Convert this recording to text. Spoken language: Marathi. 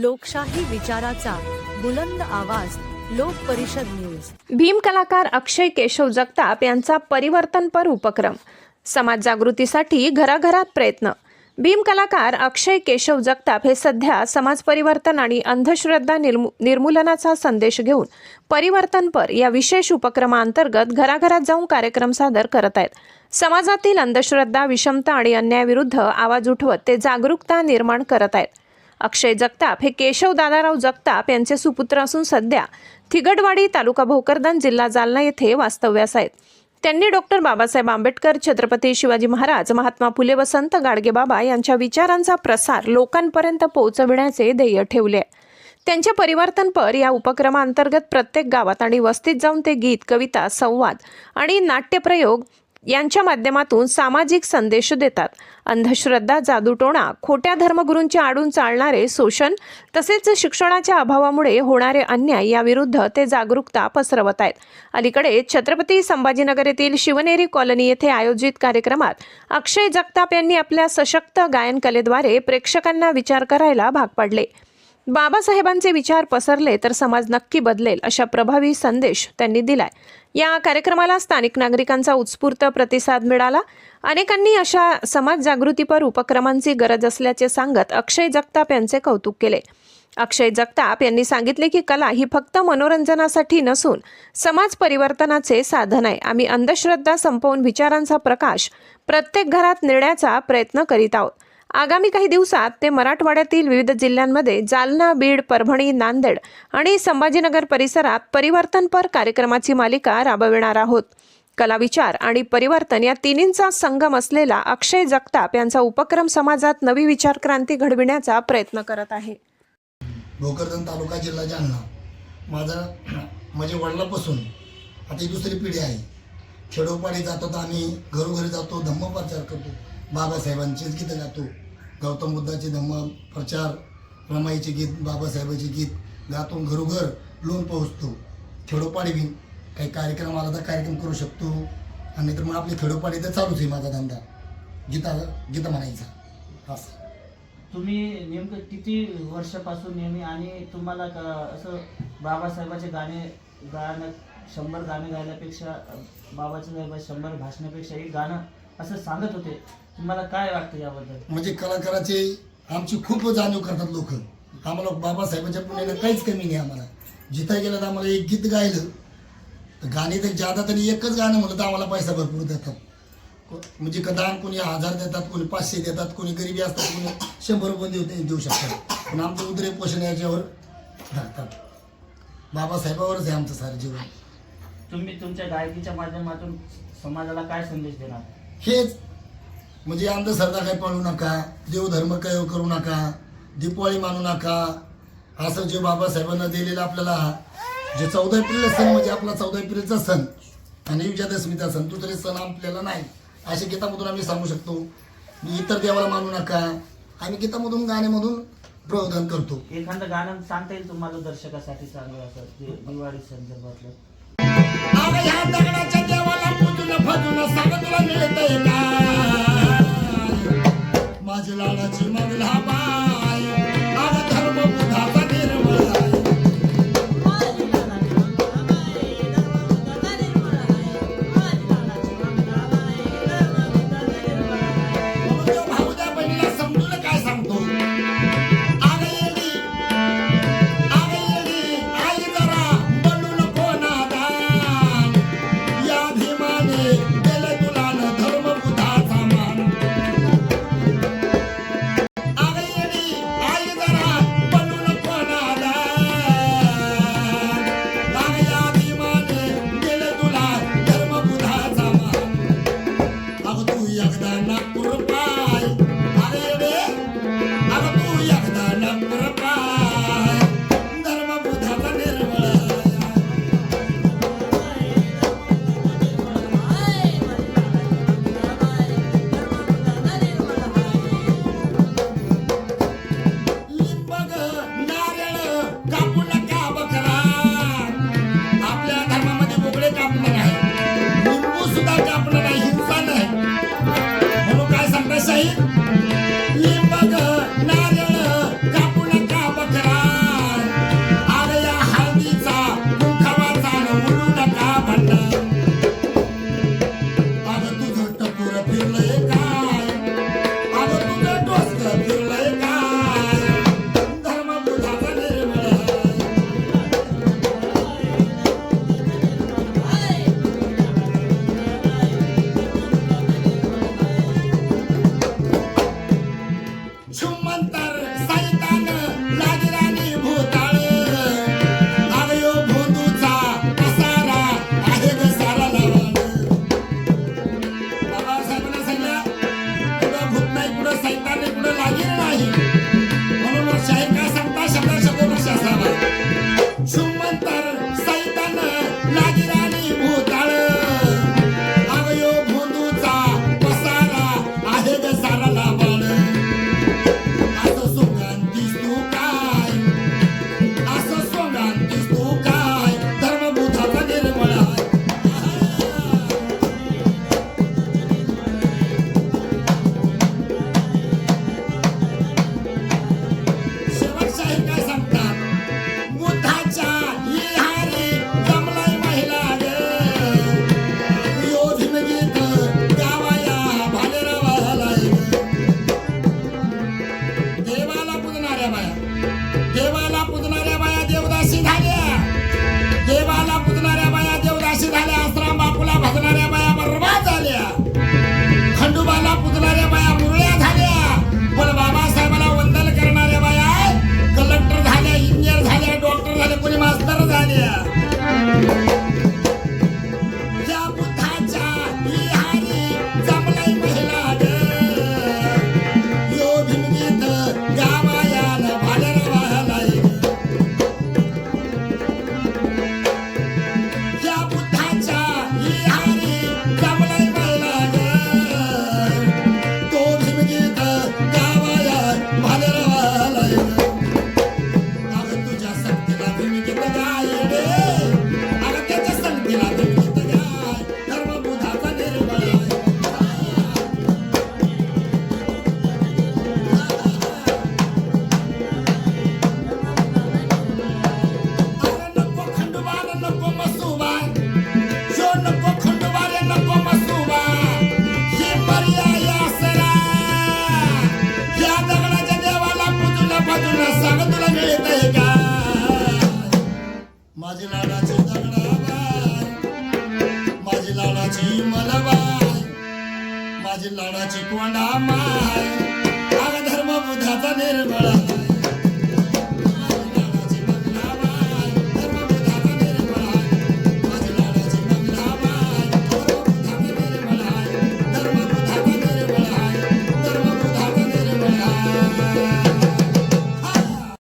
लोकशाही विचाराचा बुलंद आवाज लोक परिषद न्यूज. भीम कलाकार अक्षय केशव जगताप यांचा परिवर्तनपर उपक्रम समाज जागृतीसाठी घराघरात प्रयत्न. भीम कलाकार अक्षय केशव जगताप हे सध्या समाज परिवर्तन आणि अंधश्रद्धा निर्मू निर्मूलनाचा संदेश घेऊन परिवर्तनपर या विशेष उपक्रमाअंतर्गत घराघरात जाऊन कार्यक्रम सादर करत आहेत. समाजातील अंधश्रद्धा विषमता आणि अन्यायाविरुद्ध आवाज उठवत ते जागरूकता निर्माण करत आहेत. अक्षय जगताप हे केशव दादाराव जगताप यांचे सुपुत्र असून सध्या थिगडवाडी तालुका भोकरदन जिल्हा जालना येथे वास्तव्यास आहेत त्यांनी डॉक्टर बाबासाहेब आंबेडकर छत्रपती शिवाजी महाराज महात्मा फुले व संत गाडगेबाबा यांच्या विचारांचा प्रसार लोकांपर्यंत पोहोचविण्याचे ध्येय ठेवले आहे. त्यांच्या परिवर्तनपर या उपक्रमाअंतर्गत प्रत्येक गावात आणि वस्तीत जाऊन ते गीत कविता संवाद आणि नाट्यप्रयोग यांच्या माध्यमातून सामाजिक संदेश देतात. अंधश्रद्धा जादूटोणा खोट्या धर्मगुरूंच्या आडून चालणारे शोषण तसेच शिक्षणाच्या अभावामुळे होणारे अन्याय याविरुद्ध ते जागरूकता पसरवत आहेत. अलीकडे छत्रपती संभाजीनगर येथील शिवनेरी कॉलनी येथे आयोजित कार्यक्रमात अक्षय जगताप यांनी आपल्या सशक्त गायन कलेद्वारे प्रेक्षकांना विचार करायला भाग पाडले. बाबासाहेबांचे विचार पसरले तर समाज नक्की बदलेल अशा प्रभावी संदेश त्यांनी दिलाय. या कार्यक्रमाला स्थानिक नागरिकांचा उत्स्फूर्त प्रतिसाद मिळाला. अनेकांनी अशा समाज जागृतीपर उपक्रमांची गरज असल्याचे सांगत अक्षय जगताप यांचे कौतुक केले. अक्षय जगताप यांनी सांगितले की कला ही फक्त मनोरंजनासाठी नसून समाज परिवर्तनाचे साधन आहे. आम्ही अंधश्रद्धा संपवून विचारांचा प्रकाश प्रत्येक घरात नेण्याचा प्रयत्न करीत आहोत. आगामी काही दिवसात ते मराठवाड्यातील विविध जिल्ह्यांमध्ये जालना बीड परभणी नांदेड आणि संभाजीनगर परिसरात परिवर्तनपर कार्यक्रमाची मालिका राबविणार आहोत. कला विचार आणि परिवर्तन या तिन्हींचा संगम असलेला अक्षय जगताप यांचा उपक्रम समाजात नवी विचार क्रांती घडविण्याचा प्रयत्न करत आहे. भोकरदन तालुका जिल्हा जालना. माझा म्हणजे माझ्या वडिलापासून आता दुसरी पिढी आहे. खेडोपाडी जातो तर आम्ही घरोघरी जातो धम्म प्रचार करतो. बाबासाहेबांचेच गीतं गातो. गौतम बुद्धाचे धम्म प्रचार रमाईचे गीत बाबासाहेबाचे गीत गातून घरोघर लोन पोहोचतो. खेडोपाडी बी काही कार्यक्रम आला तर कार्यक्रम करू शकतो. आणि तर मग आपली खेडोपाडी तर चालूच आहे माझा धंदा. गीता गीता म्हणायचा. असं तुम्ही नेमकं किती वर्षापासून नेहमी आणि तुम्हाला का- असं बाबासाहेबाचे गाणे गाणं शंभर गाणे गायल्यापेक्षा अं, शंभर भाषणापेक्षा एक गाणं असं सांगत होते. तुम्हाला काय वाटतं याबद्दल? म्हणजे कलाकाराचे आमची खूप जाणीव करतात लोक. आम्हाला बाबासाहेबांच्या पुण्याला काहीच कमी नाही आम्हाला. जिथं गेलं तर आम्हाला एक गीत गायलं. तर गाणे तर ज्यादा तरी एकच गाणं म्हणलं तर आम्हाला पैसा भरपूर देतात. म्हणजे का दान कोणी हजार देतात कोणी पाचशे देतात कोणी गरिबी असतात कोणी शंभर रुपये देऊ देऊ शकतात. पण आमचं उदरे पोषण याच्यावर धरतात. बाबासाहेबावरच आहे आमचं सारं जीवन. तुम्ही तुमच्या गायकीच्या माध्यमातून समाजाला काय संदेश देणार? हेच म्हणजे अंधश्रद्धा काही पाळू नका देवधर्म काय करू नका दीपावली मानू नका. असं जे बाबासाहेबांना दिलेलं आपल्याला जे चौदा एप्रिलचा सण म्हणजे आपला चौदा एप्रिलचा सण आणि विजयादशमीचा सण दुसरे सण आपल्याला नाही. असे गीतामधून आम्ही सांगू शकतो इतर देवाला मानू नका. आम्ही गीतामधून गाण्यामधून प्रबोधन करतो. एखादं गाणं सांगता येईल तुम्हाला दर्शकासाठी चांगलं असं दिवाळी संदर्भातलं? तुला सगळं तुला मिळत का? माझी लाडाची दगडा माझी लाडाची मलबाय माझी लाडाची कोंडा माय. हा धर्म बुधाचा निर्मळा